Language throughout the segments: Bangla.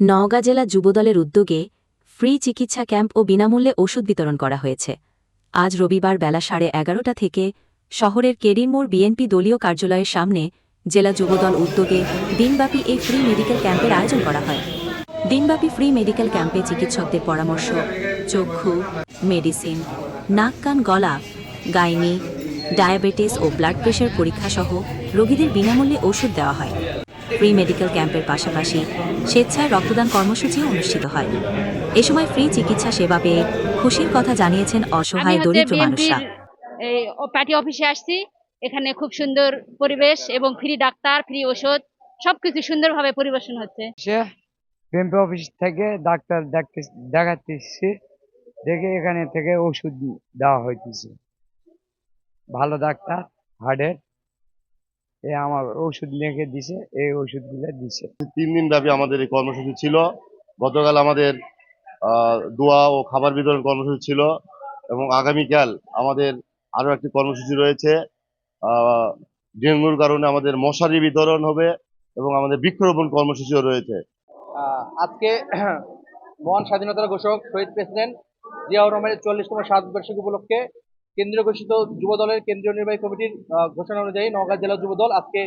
নওগাঁ জেলা যুবদলের উদ্যোগে ফ্রি চিকিৎসা ক্যাম্প ও বিনামূল্যে ওষুধ বিতরণ করা হয়েছে। আজ রবিবার বেলা সাড়ে এগারোটা থেকে শহরের কেরিমোর বিএনপি দলীয় কার্যালয়ের সামনে জেলা যুবদল উদ্যোগে দিনব্যাপী এই ফ্রি মেডিকেল ক্যাম্পের আয়োজন করা হয়। দিনব্যাপী ফ্রি মেডিকেল ক্যাম্পে চিকিৎসকদের পরামর্শ, চক্ষু, মেডিসিন, নাক, কান, গলা, গাইনি, ডায়াবেটিস ও ব্লাড প্রেশার পরীক্ষা সহ রোগীদের বিনামূল্যে ওষুধ দেওয়া হয়। ফ্রি মেডিকেল ক্যাম্পের পাশাপাশি স্বেচ্ছায় রক্তদান কর্মসূচিও অনুষ্ঠিত হয়। এ সময় ফ্রি চিকিৎসা সেবা পেয়ে খুশির কথা জানিয়েছেন অসহায় দরিদ্র মানুষরা। এই পার্টি অফিসে আসছি। এখানে খুব সুন্দর পরিবেশ এবং ফ্রি ডাক্তার ফ্রি ওষুধ সবকিছু সুন্দরভাবে পরিবেশন হচ্ছে। বিএমপি অফিস থেকে ডাক্তার দেখতে দেখাতেছি দেখে এখানে থেকে ওষুধ দেওয়া হইতেছে। ভালো ডাক্তার হার্টের। এ আমার ওষুধ লিখে দিছে এই ওষুধগুলো দিছে। তিন দিন ব্যাপী আমাদের এই কর্মসূচি ছিল। গতকাল আমাদের আহ, দোয়া ও খাবার বিতরণ কর্মসূচি ছিল এবং আগামীকাল আমাদের আরও একটি কর্মসূচি রয়েছে। আহ, ডেঙ্গুর কারণে আমাদের মশারি বিতরণ হবে এবং আমাদের বৃক্ষরোপণ কর্মসূচিও রয়েছে। আহ, আজকে মহান স্বাধীনতার ঘোষক শহীদ প্রেসিডেন্ট জিয়াউর রহমানের চল্লিশতম সাত বার্ষিকী উপলক্ষে কেন্দ্রীয় ঘোষিত যুব দলের কেন্দ্রীয় নির্বাহী কমিটির ঘোষণা অনুযায়ী নওগাঁ জেলা যুব দল আজকে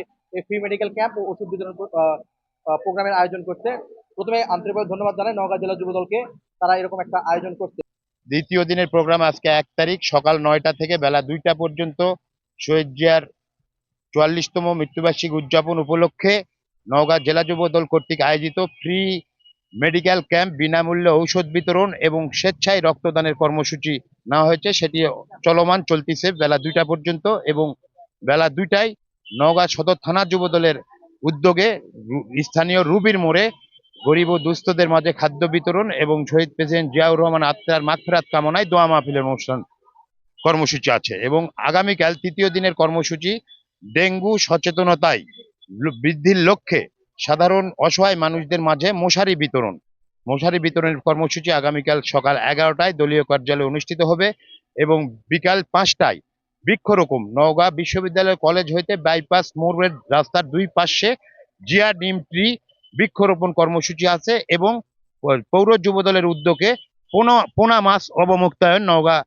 ফ্রি মেডিকেল ক্যাম্প ও ওষুধ বিতরণ প্রোগ্রামের আয়োজন করছে। প্রথমে আন্তরিকভাবে ধন্যবাদ জানাই নওগাঁ জেলা যুব দলকে তারা এরকম একটা আয়োজন করছে। দ্বিতীয় দিনের প্রোগ্রাম আজকে এক তারিখ, সকাল নয়টা থেকে বেলা দুইটা পর্যন্ত শহীদ জিয়ার চুয়াল্লিশতম মৃত্যুবার্ষিক উদযাপন উপলক্ষে নওগাঁ জেলা যুব দল কর্তৃক আয়োজিত ফ্রি মেডিকেল ক্যাম্প বিনামূল্যে ঔষধ বিতরণ এবং স্বেচ্ছায় রক্তদানের কর্মসূচি নেওয়া হয়েছে, সেটি চলমান চলতেছে বেলা দুইটা পর্যন্ত এবং বেলা দুইটায় নওগাঁ সদর থানা যুব দলের উদ্যোগে স্থানীয় রুবির মোড়ে গরিব ও দুস্থদের মাঝে খাদ্য বিতরণ এবং শহীদ প্রেসিডেন্ট জিয়াউর রহমান আত্মার মাগফিরাত কামনায় দোয়া মাহফিলের অনুষ্ঠান কর্মসূচি আছে এবং আগামীকাল তৃতীয় দিনের কর্মসূচি ডেঙ্গু সচেতনতায় বৃদ্ধির লক্ষ্যে সাধারণ অসহায় মানুষদের মাঝে মশারি বিতরণ। মশারি বিতরণের কর্মসূচি আগামীকাল সকাল এগারোটায় দলীয় কার্যালয়ে অনুষ্ঠিত হবে এবং বিকাল পাঁচটায় বৃক্ষরোপণ। নওগাঁ বিশ্ববিদ্যালয় কলেজ হইতে বাইপাস মোড়ের রাস্তার দুই পাশে জিয়া নিম ট্রি বৃক্ষরোপণ কর্মসূচি আছে এবং পৌর যুবদলের উদ্যোগে পোনা পোনা মাছ অবমুক্তায়ন নওগাঁ,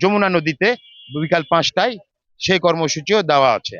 যমুনা নদীতে বিকাল পাঁচটায় সেই কর্মসূচিও দেওয়া আছে।